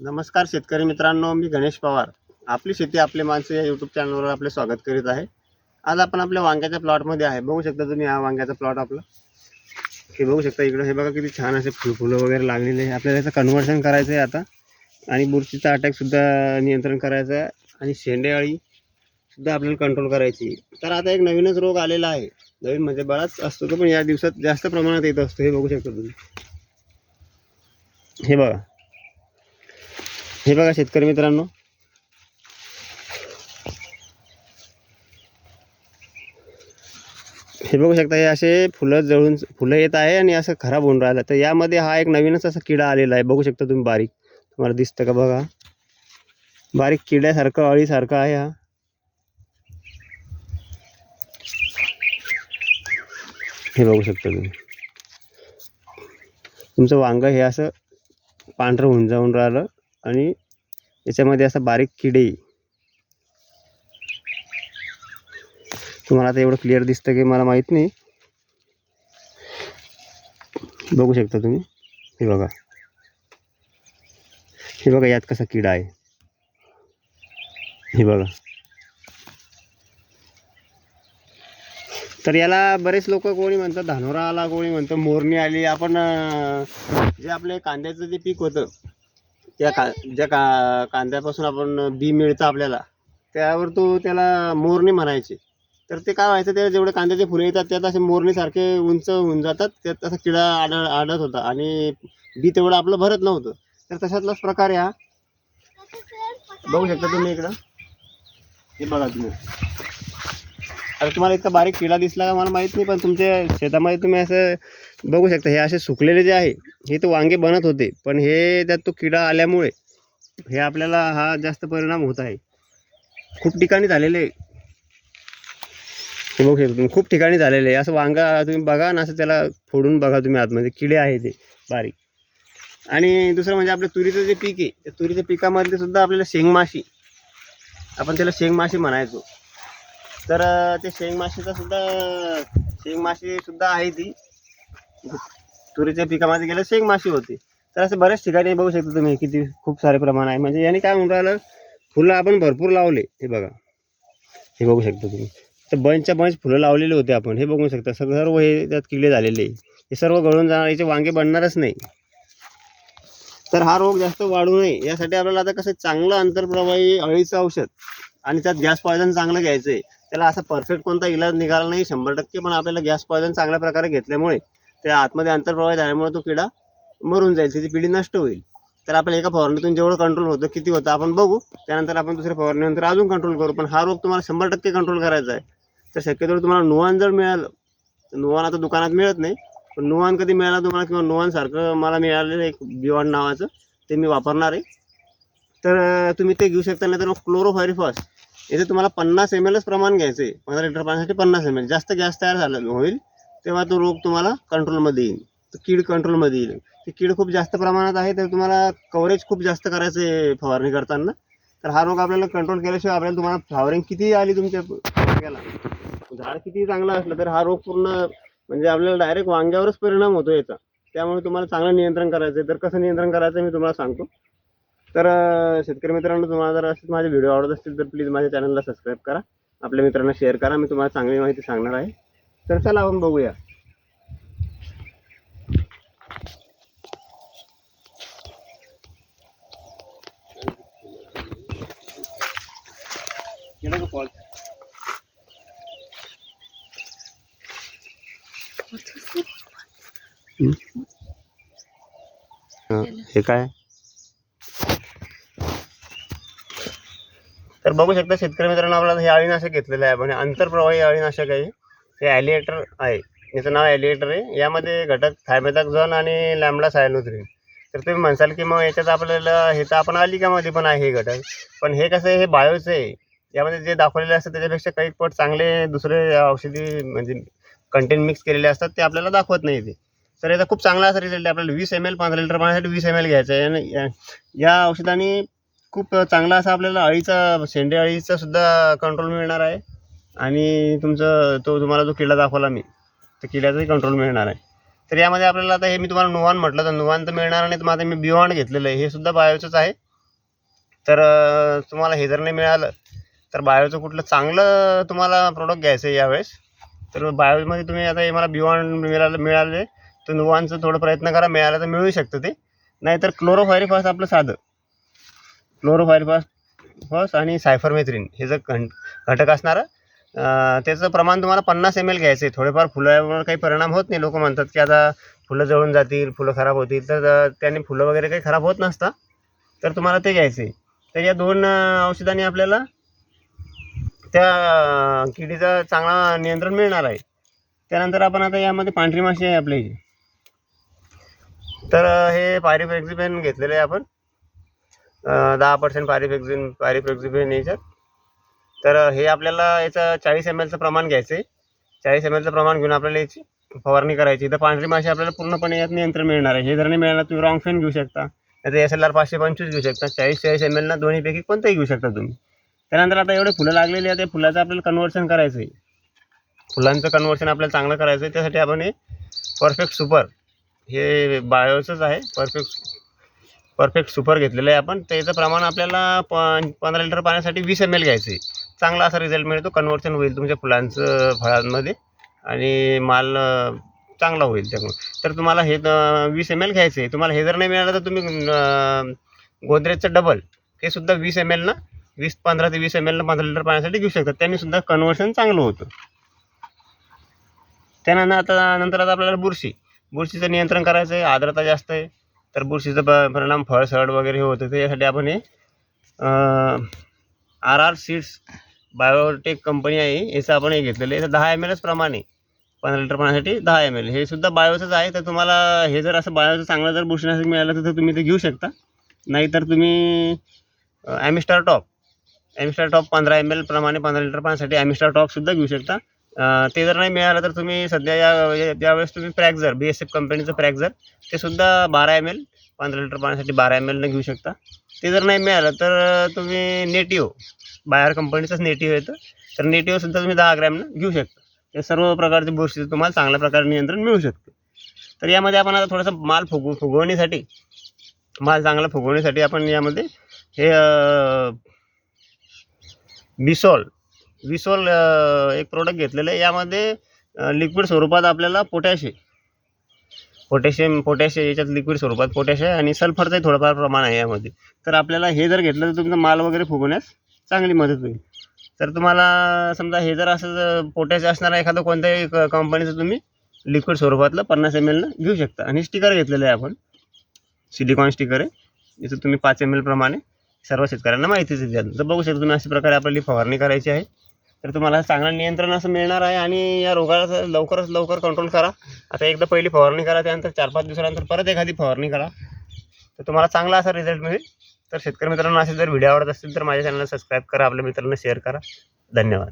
नमस्कार शेतकरी मित्रांनो मी गणेश पवार. आपली शेती आपले माणसं या यूट्यूब चॅनलवर आपले स्वागत करीत आहे. आज आपण आपल्या वांग्याच्या प्लॉटमध्ये आहे. बघू शकता तुम्ही हा वांग्याचा प्लॉट आपला. हे बघू शकता इकडं. हे बघा किती छान असे फुल फुलं वगैरे लागलेले आहे. आपल्याला याचं कन्व्हर्शन करायचं आहे आता. आणि बुरशीचा अटॅकसुद्धा नियंत्रण करायचं आहे. आणि शेंडेअळी सुद्धा आपल्याला कंट्रोल करायची तर आता एक नवीनच रोग आलेला आहे. नवीन म्हणजे बराच असतो तो पण या दिवसात जास्त प्रमाणात येत असतो. हे बघू शकता तुम्ही. हे बघा. हे बघा शेतकरी मित्रांनो. हे बघू शकता हे असे फुलं जळून फुलं येत आहे आणि असं खराब होऊन राहिलं. तर यामध्ये हा एक नवीनच असा किडा आलेला आहे. बघू शकता तुम्ही बारीक. तुम्हाला दिसतं का बघा? बारीक किड्यासारखं अळीसारखं आहे हा. हे बघू शकता तुम्ही. तुमचं वांग हे असं पांढरं होऊन जाऊन राहिलं. आणि याच्यामध्ये असं बारीक किडे. तुम्हाला आता एवढं क्लिअर दिसतं की मला माहीत नाही. बघू शकता तुम्ही. हे बघा. हे बघा यात कसा किडा आहे. हे बघा. तर याला बरेच लोक कोणी म्हणतात धानोरा आला कोणी म्हणतं मोरणी आली. आपण जे आपले कांद्याचं जे पीक होतं त्या का ज्या का कांद्यापासून आपण बी मिळतं आपल्याला त्यावर तो त्याला मोरणी म्हणायचे. तर ते काय व्हायचं ते जेवढे कांद्याचे फुले येतात त्यात असे मोरणीसारखे उंच होऊन जातात त्यात असा किडा आढळ आढळत होता आणि बी तेवढं आपलं भरत नव्हतं. तर तशातलाच प्रकार या. हा बघू शकता तुम्ही इकडं. हे बघा तुम्ही. अरे तुम्हाला इतका बारीक किडा दिसला का मला माहीत नाही पण तुमच्या शेतामध्ये तुम्ही असं बघू शकता हे असे सुकलेले जे आहे हे तर वांगे बनत होते पण हे त्यात तो किडा आल्यामुळे हे आपल्याला हा जास्त परिणाम होत आहे. खूप ठिकाणी झालेले आहे. हे बघू शकतो तुम्ही खूप ठिकाणी झालेले आहे. असं वांगा तुम्ही बघा ना असं त्याला फोडून बघा तुम्ही आतमध्ये किडे आहे ते बारीक. आणि दुसरं म्हणजे आपलं तुरीचं जे पीक आहे त्या तुरीच्या पिकामध्ये सुद्धा आपल्याला शेंगमाशी आपण त्याला शेंगमाशी म्हणायचो. तर ते ते शेंगमाशीचा सुद्धा शेंगमाशी सुद्धा आहे ती. तुरीच्या पिकामध्ये गेलं शेंगमाशी होती. तर असे बऱ्याच ठिकाणी बघू शकता तुम्ही किती खूप सारे प्रमाण आहे. म्हणजे याने काय म्हणून राहिलं फुलं आपण भरपूर लावले हे बघा. हे बघू शकता तुम्ही. तर बंचच्या बंच फुलं लावलेले होते आपण हे बघू शकता. सगळं सर्व हे त्यात किडे झालेले हे सर्व गळून जाणार याचे वांगे बनणारच नाही. तर हा रोग जास्त वाढू नये. यासाठी आपल्याला आता कसं चांगलं आंतरप्रवाही अळीचं औषध आणि त्यात गॅस पॉयझन चांगलं घ्यायचं आहे त्याला असा परफेक्ट कोणता इलाज निघाला नाही. शंभर टक्के पण आपल्याला गॅस पॉयझन चांगल्या प्रकारे घेतल्यामुळे त्या आतमध्ये आंतरप्रवाह झाल्यामुळे तो किडा मरून जाईल. त्याची पिढी नष्ट होईल. तर आपल्याला एका फवारणीतून जेवढं कंट्रोल होतं किती होतं आपण बघू. त्यानंतर आपण दुसऱ्या फवारणीनंतर अजून कंट्रोल करू. पण हा रोग तुम्हाला शंभर टक्के कंट्रोल करायचा आहे. तर शक्यतो तुम्हाला नुवान जर मिळालं तर नुवान आता दुकानात मिळत नाही. पण नुवान कधी मिळाला तुम्हाला किंवा नुवानसारखं मला मिळालेलं एक बिवॉन नावाचं ते मी वापरणार आहे. तर तुम्ही ते घेऊ शकता नाही तर मग क्लोरोफायरिफॉस याचे तुम्हाला पन्नास एम एलच प्रमाण घ्यायचं आहे पंधरा लिटर पाण्यासाठी पन्नास एम एल जास्त गॅस तयार झाला होईल तेव्हा तो रोग तुम्हाला कंट्रोलमध्ये येईल. कीड कंट्रोलमध्ये येईल. ती कीड खूप जास्त प्रमाणात आहे तर तुम्हाला कव्हरेज खूप जास्त करायचं आहे फवारणी करताना. तर हा रोग आपल्याला कंट्रोल केल्याशिवाय आपल्याला तुम्हाला फ्लावरिंग किती आली तुमच्या वांग्याला झाड किती चांगलं असलं तर हा रोग पूर्ण म्हणजे आपल्याला डायरेक्ट वांग्यावरच परिणाम होतो याचा. त्यामुळे तुम्हाला चांगलं नियंत्रण करायचं आहे तर कसं नियंत्रण करायचं मी तुम्हाला सांगतो. तर शेतकरी मित्रांनो तुम्हाला जर असेच माझे व्हिडिओ आवडत असतील तर प्लीज माझ्या चॅनलला सबस्क्राईब करा. आपल्या मित्रांना शेअर करा. मी तुम्हाला चांगली माहिती सांगणार आहे. तर चला आपण बघूया. हा, हे काय? तर बघू शकता शेतकरी मित्रांनो आपल्याला हे अळीनाशक घेतलेलं आहे. आपण आंतरप्रवाही अळीनाशक आहे. हे ॲलिएटर आहे. याचं नाव ॲलिएटर आहे. यामध्ये घटक थायमेथाक्झॉन आणि लॅमडा सायनोथ्रीन तर तुम्ही म्हणसाल की मग याच्यात आपल्याला हे तर आपण अलिकामध्ये पण आहे हे घटक? पण हे कसं आहे? हे बायोचं आहे. यामध्ये जे दाखवलेले असतात त्याच्यापेक्षा काही पट चांगले दुसरे औषधी म्हणजे कंटेंट मिक्स केलेले असतात ते आपल्याला दाखवत नाही ते. तर याचा खूप चांगला असा रिझल्ट आहे. आपल्याला वीस एम एल पंधरा लिटर पाण्यासाठी वीस एम एल घ्यायचं आहे. आणि या- या औषधाने खूप चांगला असा आपल्याला अळीचा शेंडे अळीचा सुद्धा कंट्रोल मिळणार आहे. आणि तुमचं तो तुम्हाला जो किडा दाखवला मी तर किड्याचाही कंट्रोल मिळणार आहे. तर यामध्ये आपल्याला आता हे मी तुम्हाला नुवान म्हटलं तर नुवान तर मिळणार नाही तर माझं मी बिवाण घेतलेलं आहे. हे सुद्धा बायोचंच आहे. तर तुम्हाला हे जर नाही मिळालं तर बायोचं कुठलं चांगलं तुम्हाला प्रोडक्ट घ्यायचं आहे यावेळेस. तर बायोमध्ये तुम्ही आता हे मला बिवाण मिळालं मिळाले तर नुवानचं थोडं प्रयत्न करा मिळालं तर मिळू शकतं ते. नाहीतर क्लोरोफायरी क्लोरोफायरिफॉस आपलं साधं. क्लोरोफायरफॉस फॉस आणि सायफरमेथ्रिन हे जर घं घटक असणारं त्याचं प्रमाण तुम्हाला पन्नास एम एल घ्यायचं आहे थोडेफार फुलावर काही परिणाम होत नाही. लोक म्हणतात की आता फुलं जळून जातील फुलं खराब होतील. तर त्याने फुलं वगैरे काही खराब होत नसतं. तर तुम्हाला ते घ्यायचं आहे तर या दोन औषधांनी आपल्याला त्या किडीचा चांगला नियंत्रण मिळणार आहे. त्यानंतर आपण आता यामध्ये पांढरी माशी आहे आपल्या इथे तर हे हे पायरिफेक्झिपेन घेतलेलं आहे आपण. दहा पर्सेंट पायरिफेक्झिन पायरिफेक्झिपेन याच्यात तर हे आपल्याला याचं चाळीस एम एलचं प्रमाण घ्यायचं आहे चाळीस एम एलचं प्रमाण घेऊन आपल्याला याची फवारणी करायची. तर पांढरी माशी आपल्याला पूर्णपणे यात नियंत्रण मिळणार आहे. हे जर नाही मिळालं तुम्ही रॉंग फेन घेऊ शकता. नाही एस एल आर पाचशे पंचवीस घेऊ शकता. चाळीस चाळीस एम एलना दोन्हीपैकी कोणतंही घेऊ शकता तुम्ही. त्यानंतर आता एवढे फुलं लागलेली आहे त्या फुलाचं आपल्याला कन्व्हर्शन करायचं आहे फुलांचं कन्व्हर्शन आपल्याला चांगलं करायचं आहे त्यासाठी आपण हे परफेक्ट सुपर हे बायोचंच आहे. परफेक्ट परफेक्ट सुपर घेतलेलं आहे आपण. त्याचं प्रमाण आपल्याला प पंधरा लिटर पाण्यासाठी वीस एम एल घ्यायचं आहे चांगला असा रिझल्ट मिळतो कन्व्हर्शन होईल तुमच्या फुलांचं फळांमध्ये. आणि माल चांगला होईल त्यामुळे. तर तुम्हाला हे वीस एम एल घ्यायचं आहे तुम्हाला हे जर नाही मिळालं तर तुम्ही गोदरेजचं डबल हे सुद्धा वीस एम एलनं वीस पंधरा ते वीस एम एलनं पंधरा लिटर पाण्यासाठी घेऊ शकतात त्यांनी सुद्धा कन्व्हर्शन चांगलं होतं. त्यानंतर आता नंतर आता आपल्याला बुरशी. बुरशीचं नियंत्रण करायचं आहे आर्द्रता जास्त आहे. तर बुरशीचा प परिणाम फळ वगैरे हे होतं त्याच्यासाठी आपण हे R R seeds biotech company आहे याचं आपण हे घेतलेलं आहे. तर दहा एम एलच प्रमाणे पंधरा लिटर पाण्यासाठी दहा एम एल हे सुद्धा बायोचंच आहे. तर तुम्हाला हे जर असं बायोचं चांगलं जर बुरशीनाशक मिळालं तर तुम्ही ते घेऊ शकता. नाहीतर तुम्ही ॲमिस्टार टॉप ॲमिस्टार टॉप पंधरा एम एल प्रमाणे पंधरा लिटर पाण्यासाठी ॲमिस्टार टॉपसुद्धा घेऊ शकता. ते जर नाही मिळालं तर तुम्ही सध्या या या- यावेळेस तुम्ही प्रॅक्झर बी एस एफ कंपनीचं प्रॅक्झर ते सुद्धा बारा एम एल पंधरा लिटर पाण्यासाठी बारा एम एलनं घेऊ शकता. ते जर नाही मिळालं तर तुम्ही नेटिओ बाहेर कंपनीचंच नेटिओ येतं. तर नेटिओसुद्धा तुम्ही दहा ग्रॅमनं घेऊ शकता. या सर्व प्रकारचे बुरशीचं तुम्हाला चांगल्या प्रकारे नियंत्रण मिळू शकतं. तर यामध्ये आपण आता थोडंसं माल फुगव फुगवण्यासाठी माल चांगला फुगवण्यासाठी आपण यामध्ये हे बिसॉल विसोल एक प्रोडक्ट घेतलेलं आहे. यामध्ये लिक्विड स्वरूपात आपल्याला पोटॅश आहे. पोटॅशियम पोटॅश आहे याच्यात लिक्विड स्वरूपात पोटॅश आहे आणि सल्फरचंही थोडंफार प्रमाण आहे यामध्ये. तर आपल्याला हे जर घेतलं तर तुमचा माल वगैरे फुगवण्यास चांगली मदत होईल. तर तुम्हाला समजा हे जर असं पोटॅश असणारा एखादं कोणत्याही क कंपनीचं तुम्ही लिक्विड स्वरूपातलं पन्नास एम एलनं घेऊ शकता. आणि स्टिकर घेतलेलं आहे आपण. सिलिकॉन स्टिकर आहे. याचं तुम्ही पाच एम एलप्रमाणे सर्व शेतकऱ्यांना माहितीच द्या तर बघू शकता तुम्ही अशा प्रकारे आपल्याला फवारणी करायची आहे. तर तुम्हाला चांगलं नियंत्रण असं मिळणार आहे आणि या रोगाला लवकरच लवकर कंट्रोल करा. आता एकदा पहिली फवारणी करा त्यानंतर चार पाच दिवसानंतर परत एखादी फवारणी करा. तर तुम्हाला चांगला असा रिझल्ट मिळेल. तर शेतकरी मित्रांनो असे जर व्हिडिओ आवडत असतील तर माझ्या चॅनलला सबस्क्राईब करा आपल्या मित्रांना शेअर करा. धन्यवाद.